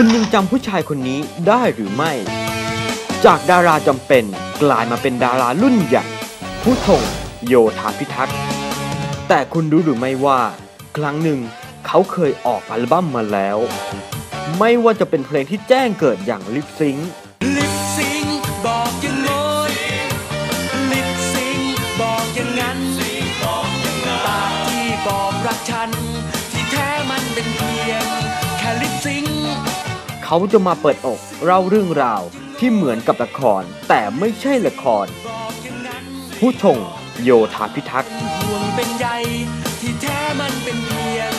คุณยังจำผู้ชายคนนี้ได้หรือไม่ จากดาราจำเป็นกลายมาเป็นดารารุ่นใหญ่ ผู้ทงโยธาพิทักษ์ แต่คุณรู้หรือไม่ว่า ครั้งหนึ่งเขาเคยออกอัลบั้มมาแล้ว ไม่ว่าจะเป็นเพลงที่แจ้งเกิดอย่างลิปซิงค์ลิปซิงค์บอกอย่างโน้นลิปซิงค์บอกอย่างนั้นปากที่บอกรักฉัน เขาจะมาเปิดอกเล่าเรื่องราวที่เหมือนกับละคร แต่ไม่ใช่ละครบอกอย่างนั้นผู้ชงโยธาพิทักษ์ห่วงเป็นใยที่แท้มันเป็นเพียง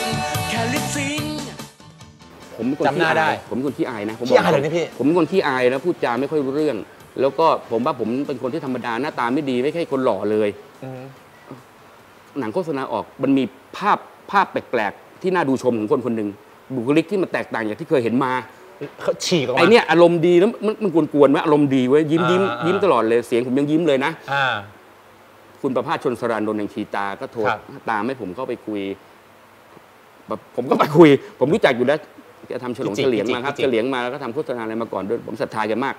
แค่ลิปซิงค์ผมเป็นคนจำหน้าขี้อได้ผมเป็นคนขี้อายนะผมขี้อายบกเลยนะพี่ ผมเป็นคนขี้อายนะพูดจาไม่ค่อยรู้เรื่อง แล้วก็ผมว่าผมเป็นคนที่ธรรมดาหน้าตาไม่ดีไม่ใช่คนหล่อเลย หนังโฆษณาออกมันมีภาพภาพแปลกๆ ที่น่าดูชมของคนคนหนึ่งบุคลิกที่มันแตกต่างจากที่เคยเห็นมาเขา ฉีกออกมาไอเนี้ยอารมณ์ดีแล้วมันมันกวนๆไหมอารมณ์ดีเว้ยยิ้มยิ้มอ่าอ่ายิ้มตลอดเลยเสียงผมยังยิ้มเลยนะอ่าคุณประภาสชนสรานนท์แห่งชีตาก็โทรครับตามให้ผมเข้าไปคุยแบบผมก็ไปคุย ผมรู้จักอยู่แล้วแกทำฉลองจริงเฉๆลียงมาครับจริงๆเฉลียงมาแล้วก็ทำโฆษณาอะไรมาก่อนด้วย ผมศรัทธาแกมาก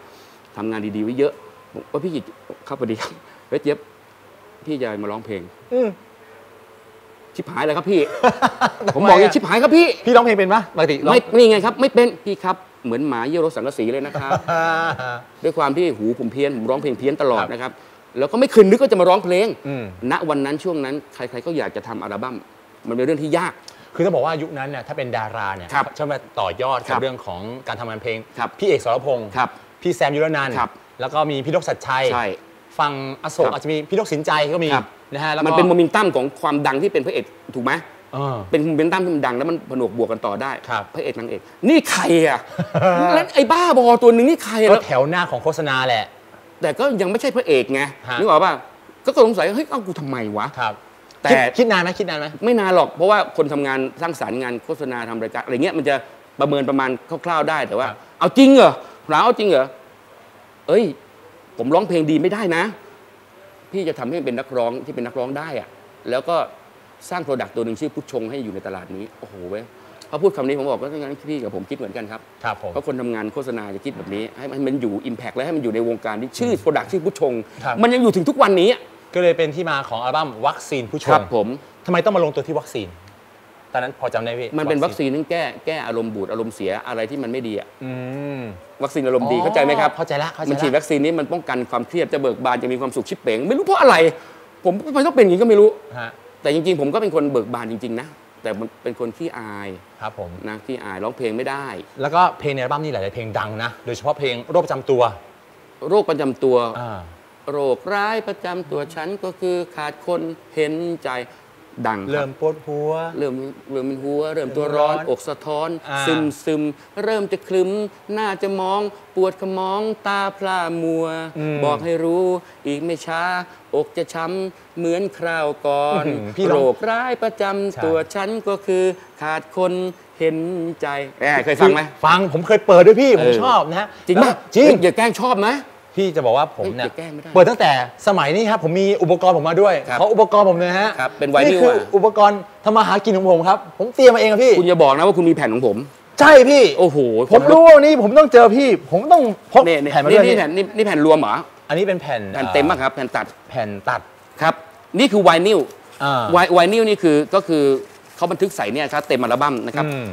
ทำงานดีๆไว้เยอะผมว่าพี่ครับพอดีครับเฮ้ยเจี๊ยบพี่จะมาร้องเพลงอืมชิบหายเลยครับพี่ ผมบอกอย่างชิบหายครับพี่ พี่ร้องเพลงเป็นปะปกติร้องไม่นี่ไงครับ ไม่เป็นพี่ครับ เหมือนหมาเยี่ยวรถสังกะสีเลยนะครับ ด้วยความที่หูผมเพี้ยนผมร้องเพลงเพี้ยนตลอดครับนะครับ แล้วก็ไม่เคยนึกว่าจะมาร้องเพลงอืมณวันนั้นช่วงนั้นใครๆก็อยากจะทำอัลบั้มมันเป็นเรื่องที่ยาก คือต้องบอกว่ายุคนั้นเนี่ยถ้าเป็นดาราเนี่ยครับจะมาต่อยอดครักับบเรื่องของการทำงานเพลงครับพี่เอกสรพงศ์ครับพี่แซมยุรนันท์ครับแล้วก็มีพี่ดกศักดิ์ชัยใช่ฟังอโศคกรับอาจจะมีพี่ดกสินใจก็มีครับนะฮะแล้วก็มันเป็นโมเมนตัมของความดังที่เป็นพระเอกถูกไหม เออเป็นโมเมนตัมที่มันดังแล้วมันผนวกบวกกันต่อได้ครับพระเอกนางเอก นี่ใครอะแล้วไอ้บ้าบอตัวหนึ่งนี่ใครก็แล้วแถวหน้าของโฆษณาแหละ แต่ก็ยังไม่ใช่พระเอกไงฮะนึกออกป่ะก็สงสัยเฮ้ยเอ้ากูทำไมวะครับแต่คิดคิดนานไหมคิดนานไหมไม่นานหรอกเพราะว่าคนทำงานสร้างสรรค์งานโฆษณาทำรายการอะไรเงี้ยมันจะประเมินประมาณคร่าวๆได้แต่ว่าครับเอาจริงเหรอหลาเอาจริงเหรอเอ้ย ผมร้องเพลงดีไม่ได้นะ พี่จะทำให้เป็นนักร้องที่เป็นนักร้องได้อะแล้วก็ สร้างโปรดักต์ตัวหนึ่งชื่อพุชชงให้อยู่ในตลาดนี้ โอ้โหเว้ยพอพูดคำนี้ผมบอกว่างั้นพี่กับผมคิดเหมือนกันครับครับผมเพราะคนทำงานโฆษณาจะคิดแบบนี้ ให้มันอยู่อิมแพกและให้มันอยู่ในวงการที่ชื่อโปรดักต์ชื่อพุชชง ครับ มันยังอยู่ถึงทุกวันนี้ก็เลยเป็นที่มาของอัลบั้มวัคซีนผู้ชครัมบผม ทำไมต้องมาลงตัวที่วัคซีน ตอนนั้นพอจำได้พี่มันเป็นวัคซีนที่แก้แก้อารมณ์บูดอารมณ์เสียอะไรที่มันไม่ดีอะอืมวัคซีนอารมณ์ดีเข้าใจไหมครับ เข้าใจแล้วเข้าใจมันฉีดแล้ววัคซีนนี้มันป้องกันความเครียดจะเบิกบานจะมีความสุขชิบเป๋งไม่รู้เพราะอะไร ผมทำไมต้องเป็นอย่างนี้ก็ไม่รู้ ฮะ แต่จริงๆ ผมก็เป็นคนเบิกบานจริงๆนะแต่มันเป็นคนขี้อายครับผมนะขี้อายร้องเพลงไม่ได้ แล้วก็เพลงในอัลบั้มนี่หลายๆเพลงดังนะโดยเฉพาะเพลงโรคประจำตัว โรคประจำตัวอ่าโรคร้ายประจำตัวฉันก็คือขาดคนเห็นใจ ดังครับเริ่มปวดหัว เริ่มเริ่มเป็นหัว เริ่มตัวร้อนเริ่มร้อนอกสะท้อนอ่าซึมซึมเริ่มจะคลึ้มหน้าจะมอง ปวดขมองตาพร่ามัว บอกให้รู้อีกไม่ช้า อกจะช้ำเหมือนคราวก่อนอื้อหือพี่ลโรองคร้ายประจำใช่ตัวฉันก็คือขาดคนเห็นใจแหมเคยฟังไหมฟังผมเคยเปิดด้วยพี่ผมเออชอบนะฮะจริงแล้วป่ะจริงเฮ้ยอย่าแกล้งชอบนะ พี่จะบอกว่าผมเนี่ยเฮ้ยอย่าแกล้งไม่ได้เปิดตั้งแต่สมัยนี้ครับ ผมมีอุปกรณ์ผมมาด้วยครับเขาอุปกรณ์ผมเลยฮะครับเป็นไวนิลนี่คืออะอุปกรณ์ทำมาหากินของผมครับ ผมเตรียมมาเองครับพี่ คุณอย่าบอกนะว่าคุณมีแผ่นของผม ใช่พี่ โอ้โห ผมรู้ว่าวันนี้ผมต้องเจอพี่ ผมต้องพกเนี่ยเนี่ยแผ่นมานี่ด้วยนี่พี่แผ่นนี่นี่แผ่นรวมเหรอ อันนี้เป็นแผ่น แผ่นเต็มป่ะครับ แผ่นตัด แผ่นตัด ครับ นี่คือไวนิลอ่าไวไวนิลนี่คือก็คือเขาบันทึกใส่เนี่ยครับเต็มอัลบั้มนะครับอืม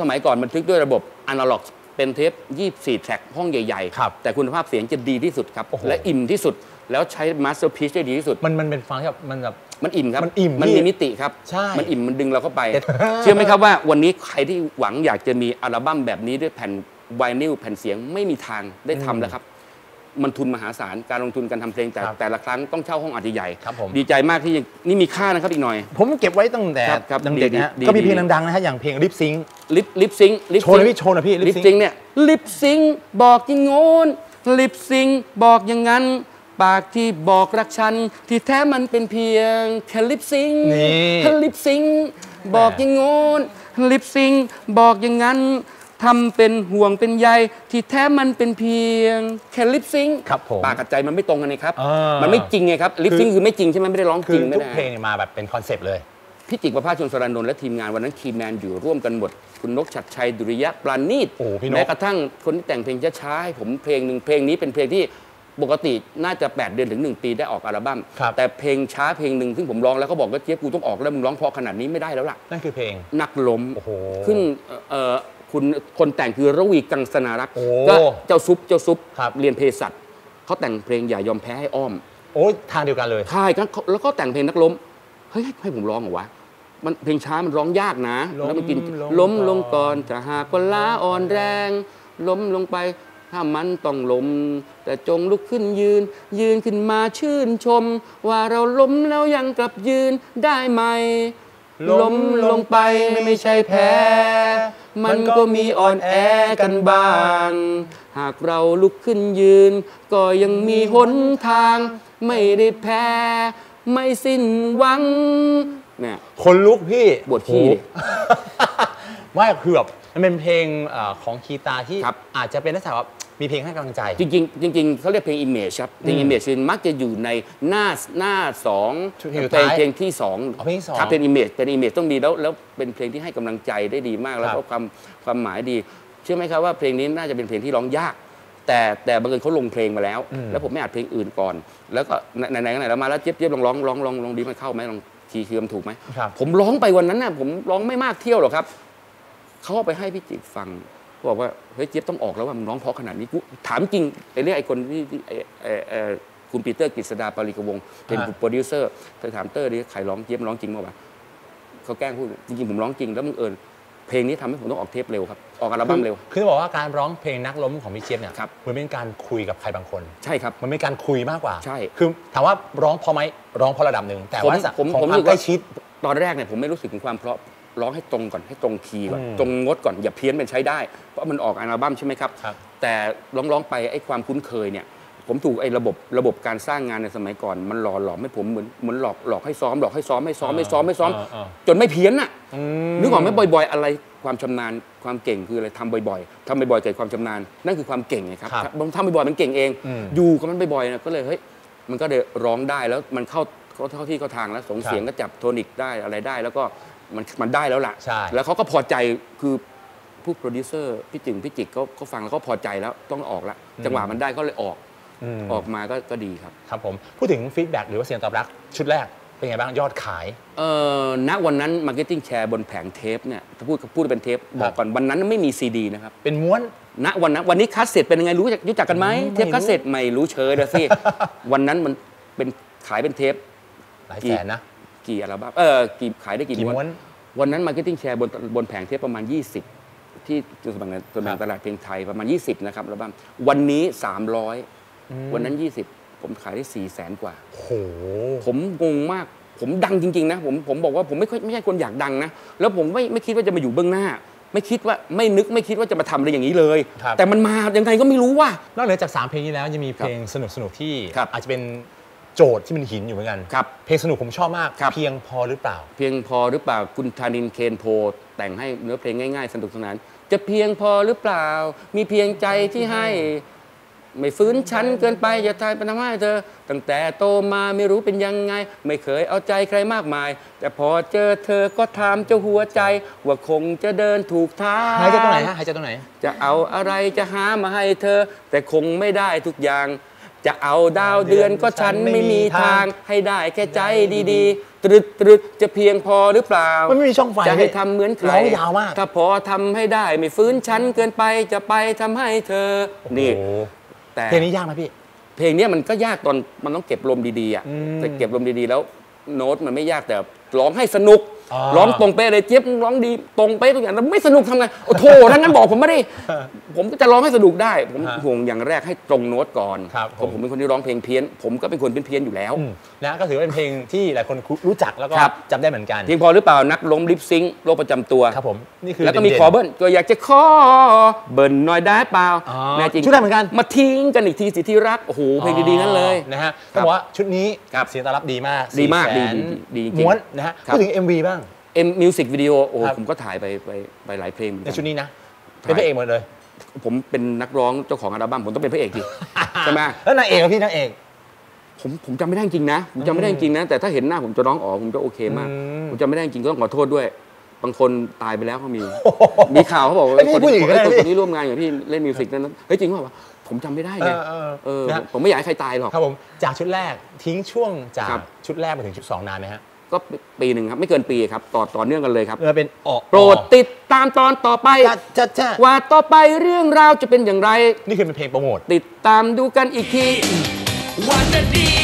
สมัยก่อนบันทึกด้วยระบบอนาล็อก เป็นเทป 24 แทร็กห้องใหญ่ ครับแต่คุณภาพเสียงจะดีที่สุดครับ โอ้โห และอิ่มที่สุดแล้วใช้มาสเตอร์พีชได้ดีที่สุด มันมันเป็นฟังที่แบบมันแบบ มันอิ่มครับ มันอิ่มมันพี่มีมิติครับ ใช่มันอิ่มมันดึงเราเข้าไปแต่เชื่อไหมครับว่าวันนี้ใครที่หวังอยากจะมีอัลบั้มแบบนี้ด้วยแผ่นไวนิลแผ่นเสียงไม่มีทางได้ทำแล้วครับ มันทุนมหาศาลการลงทุนการทำเพลงแต่ครับแต่ละครั้งต้องเช่าห้องอัดใหญ่ๆครับผมดีใจมากที่ยังนี่มีค่านะครับอีกหน่อย ผมเก็บไว้ตั้งแต่ครับครับยังเด็กนะฮะดีดีก็มีเพลงดีดังๆนะฮะอย่างเพลงลิปซิงลิปลิปซิงลิปโชว์หน่อยพี่โชว์หน่อยพี่ลิป lip sync ซิงเนี่ยลิปซิงบอกอย่างโน้นลิปซิงบอกอย่างนั้นปากที่บอกรักฉัน ที่แท้มันเป็นเพียงแค่ลิปซิงนี่ลิปซิงบอกอย่างโน้นลิปซิงบอกอย่างนั้น ทำเป็นห่วงเป็นใยที่แท้มันเป็นเพียงแค่ลิปซิงครับผม ปากกับใจมันไม่ตรงกันไงครับ อ่ามัมันไม่จริงไงครับลิปซิงคือไม่จริงใช่ไหมไม่ได้ร้องคืจริองไม่ทุกได้ เพลงเนี่ยมาแบบเป็นคอนเซปต์เลย พี่จิกประภาสชนสรานนท์และทีมงานวันนั้นคีย์แมนอยู่ร่วมกันหมด คุณนกชัดชัยดุริยะปราณีตโอ้พี่นก แม้กระทั่งคนที่แต่งเพลงช้าๆให้ผมเพลงหนึ่งเพลงนี้เป็นเพลงที่ปกติน่าจะ 8 เดือนถึง 1 ปีได้ออกอัลบั้มครับ แต่เพลงช้าเพลงหนึ่งซึ่งผมร้องแล้วก็บอกว่าเจี๊ยบกูต้องออกแล้วมึงร้องเพราะขนาดนี้ไม่ได้แล้วล่ะนั่นคือเพลง นักล้มโอ้โหขึ้นเอ่อเอ่อ คุณคนแต่งคือระวีกังสนารักษ์โอ้ก็เจ้าซุปเจ้าซุปครับเรียนเภสัชเขาแต่งเพลงอย่ายอมแพ้ให้อ้อม โอ้ยทางเดียวกันเลยใช่ครับแล้วก็แต่งเพลงนักล้มเฮ้ยให้ผมร้องเหรอวะมันเพลงช้ามันร้องยากนะล้มแล้วมันกินลงล้มลงก่ก่ออนนจะหากว่าล้าอ่อนแรง ล้มลงไปถ้ามันต้องล้มแต่จงลุกขึ้นยืน ยืนขึ้นมาชื่นชม ว่าเราล้มแล้วยังกลับยืนได้ไหม ล้มลงไปไม่ใช่แพ้ มันก็มีอ่อนแอกันบ้าง หากเราลุกขึ้นยืน ก็ยังมีหนทาง ไม่ได้แพ้ ไม่สิ้นหวังเนี่ยคนลุกพี่บทพี่ดิโอ้โหไม่คือแบบมันเป็นเพลงเอ่อของคีตาที่ครับอาจจะเป็นลักษณะว่า มีเพลงให้กำลังใจ จริงๆจริงๆเขาเรียกเพลง image ครับเพลง image คือมักจะอยู่ในหน้าหน้าสองเพลงสุดเพลงท้ายเพลงที่สองอ๋อเพลงที่สองครับเป็น image เป็น image ต้องดีแล้วแล้วเป็นเพลงที่ให้กำลังใจได้ดีมาก แล้วครัก็บความความหมายดี เชื่อไหมครับว่าเพลงนี้น่าจะเป็นเพลงที่ร้องยาก แต่แต่บังเอิญเขาลงเพลงมาแล้ว แล้วผมไม่อัดเพลงอื่นก่อน แล้วก็ไหนไหนๆก็ไหนแล้วมาแล้วเจี๊ยบเจี๊ยบลองร้องร้องร้องร้องดีมันเข้าไหมลองคีย์คือมันถูกไหมครับผมร้องไปวันนั้นน่ะผมร้องไม่มากเที่ยวหรอกครับเขาเอาไปให้พี่จิกฟัง เขาบอกว่าเฮ้ยเจี๊ยบต้องออกแล้วว่ามึงร้องเพราะขนาดนี้กูถามจริงไอ้เรียกไอ้คนที่ที่ไอ้ไอ้ไอ้คุณปีเตอร์กฤษดาปาริกวงศ์เป็นฮะโปรดิวเซอร์เธอถามเตอร์ดิใครร้องเจี๊ยบร้องจริงเปล่าวะเขาแกล้งพูดจริงๆผมร้องจริงแล้วมึงเอิญเพลงนี้ทำให้ผมต้องออกเทปเร็วครับ ออกอัลบั้มเร็ว คือจะบอกว่าการร้องเพลงนักล้มของพี่เจี๊ยบเนี่ยครับเหมือนเป็นการคุยกับใครบางคน ใช่ครับ มันเป็นการคุยมากกว่า ใช่ คือถามว่าร้องพอไหมร้องพอระดับหนึ่งแต่ผมว่าผมของผมความรู้สึกใกล้ว่าชิดตอนแรกเนี่ยผมไม่รู้สึกถึงความเพราะ ร้องให้ตรงก่อนให้ตรงคีย์ก่อนอืมตรงงดก่อนอย่าเพี้ยนเป็นใช้ได้ เพราะมันออกอัลบั้มใช่ไหมครับครับแต่ร้องร้องๆไปไอ้ความคุ้นเคยเนี่ยผมถูกไอ้ระบบระบบการสร้างงานในสมัยก่อน มันหล่อหลอมให้ผมเหมือนเหมือนหลอกหลอกให้ซ้อมหลอกให้ซ้อมให้ซ้อมให้ซ้อมให้ซ้อมอ่าจนไม่เพี้ยนน่ะอืนึกออกไหมบ่อยๆ อะไรความชำนาญความเก่งคืออะไรทำบ่อยๆทำบ่อยๆเกิดความชำนาญนั่นคือความเก่งไงครับครับบางทำบ่อยๆมันเก่งเองอืมอยู่กับมันบ่อยๆนะก็เลยเฮ้ยมันก็เลยร้องได้แล้วมันเข้าเข้าเข้าที่เข้าทางแล้วสงครับเสียงก็จับโทนิกได้อะไรได้ แล้วก็ มันมันได้แล้วล่ะ ใช่ แล้วเขาก็พอใจคือผู้โปรดิวเซอร์พี่จึงพี่จิกเขาเขาฟังแล้วเขาพอใจแล้วต้องออกแล้วจังหวะมันได้ก็เลยออกอืมออกมาก็ก็ดีครับ ครับผม พูดถึงฟีดแบ็กหรือว่าเสียงตอบรับชุดแรก เป็นไงบ้างยอดขาย เอ่อณวันนั้นมาร์เก็ตติ้งแชร์บนแผงเทปเนี่ยถ้าพูดพูดเป็นเทปบอกก่อนวันนั้นไม่มีซีดีนะครับ เป็นม้วน ณวันนั้นวันนี้คัสเซ็ตเป็นยังไงรู้จักรู้จักกันไหมไม่เทปคัสเซ็ตไม่รู้เชยนะสิ วันนั้นมันเป็นขายเป็นเทป หลายแสนนะ กี่อัลบั้มเออกี่ขายได้กี่กี่ม้ม้ววนน วันนั้นมาร์เก็ตติ้งแชร์บนบนแผงเทปประมาณ 20 ที่จุดสมังตัวแบ่งตลาดเพลงไทยประมาณ 20 นะครับอัลบั้มวันนี้ 300 วันนั้น 20 ผมขายได้ 4 0 0แสนกว่า โอ้โห ผมงงมาก ผมดังจริง ๆ นะ ผมผมบอกว่าผมไม่ค่อยไม่ใช่คนอยากดังนะ แล้วผมไม่ไม่คิดว่าจะมาอยู่เบื้องหน้า ไม่คิดว่าไม่นึกไม่คิดว่าจะมาทำอะไรอย่างนี้เลย ครับ แต่มันมายังไงก็ไม่รู้ว่า นอกเหนือจาก 3 เพลงนี้แล้วยังมีเพลงสนุกสนุกๆที่ครับอาจจะเป็น โจทย์ที่มันหินอยู่เหมือนกัน ครับเพลงสนุกผมชอบมาก ครับ เพียงพอหรือเปล่า เพียงพอหรือเปล่าคุณธานินเคนโพแต่งให้เนื้อเพลงง่าย ๆ สนุกสนาน จะเพียงพอหรือเปล่า มีเพียงใจที่ให้ ไม่ฟื้นฉันเกินไปอย่าทายไปทำให้เธอ ตั้งแต่โตมาไม่รู้เป็นยังไง ไม่เคยเอาใจใครมากมาย แต่พอเจอเธอก็ถามเจ้าหัวใจ ว่าคงจะเดินถูกทาง หายใจตรงไหนฮะหายใจตรงไหน จะเอาอะไรจะหามาให้เธอ แต่คงไม่ได้ทุกอย่าง จะเอาดาวเดือนก็ฉันไม่มีทางให้ได้แค่ใจดีๆ ตรึดตรึดจะเพียงพอหรือเปล่ามันไม่มีช่องไฟจะให้ทำเหมือนใครร้องยาวมากถ้าพอทำให้ได้ไม่ฟื้นฉันเกินไปจะไปทำให้เธอนี่โอ้โหแต่เพลงนี้ยากไหมพี่ เพลงเนี้ยมันก็ยากตอนมันต้องเก็บลมดีๆอะอืมแต่เก็บลมดีๆแล้ว โน้ตมันไม่ยากแต่ร้องให้สนุกอ่า ร้องตรงเป๊ะเลยเจี๊ยบร้องดีตรงเป๊ะทุกอย่างแล้วไม่สนุกทำไงโอ้โถถ้างั้นบอกผมไม่ได้ ผมก็จะร้องให้สนุกได้ ผมฮะห่วงอย่างแรกให้ตรงโน้ตก่อนครับเพราะผมเป็นคนที่ร้องเพลงเพี้ยน ผมก็เป็นคนเพี้ยนๆอยู่แล้วอืมนะก็ถือว่าเป็นเพลงที่หลายคนรู้จักแล้วก็ครับจำได้เหมือนกันเพียงพอหรือเปล่านักล้มลิปซิงค์โรคประจำตัวครับผมนี่คือแล้วก็มีด่นๆคอเบิ้ลก็อยากจะขอเบิ้ลหน่อยได้เปล่าอ๋อแน่จริงชุดได้เหมือนกันมาทิ้งกันอีกทีสิที่รักโอ้โหเพลงดีๆนั่นเลยอ๋อนะฮะครัต้อบงบอกว่าชุดนี้ครับเสียงตอบรับดีมากดีมาก400,000ดีดีดีจริงม้วนนะฮะครับพูดถึง MV บ้าง เอ็มมิวสิกวิดีโอโอ้โหครับ ผมก็ถ่ายไปไปไปหลายเพลงเหมือนในกันชุดนี้นะเป็นพระเอกหมดเลยผมเป็นนักร้องเจ้าของอัลบั้มผมต้องเป็นพระเอกดิ ใช่ไหมแล้วนางเอกกับพี่นางเอกผมผมจำไม่ได้จริงนะผมจำไม่ได้จริงนะ แต่ถ้าเห็นหน้าผมจะร้องอ๋อผมจะโอเคมากอืมผมจำไม่ได้จริงก็ต้องขอโทษด้วย บางคนตายไปแล้วก็มี มีข่าวเขาบอกว่าเอ้ยพี่คนพูดที่อย่างนี้ก็ได้คนพี่คนที่ร่วมงานกับพี่เล่นมิวสิกนั้นเฮ้ยจริงเปล่าวะผมจำไม่ได้เอไงอเออเออนะ ผมไม่อยากให้ใครตายหรอก ครับผมจากชุดแรกทิ้งช่วงจากครับ ชุดแรกมาถึงชุดสองนานไหมฮะ ก็ปีหนึ่งครับ ไม่เกินปีครับ ต่อต่อเนื่องกันเลยครับเอเป็นออกโปรดติดตามตอนต่อไปจ้จ้ว่าต่อไปเรื่องราวจะเป็นอย่างไร นี่คือเป็นเพลงโปรโมทติดตามดูกันอีกทีวันดี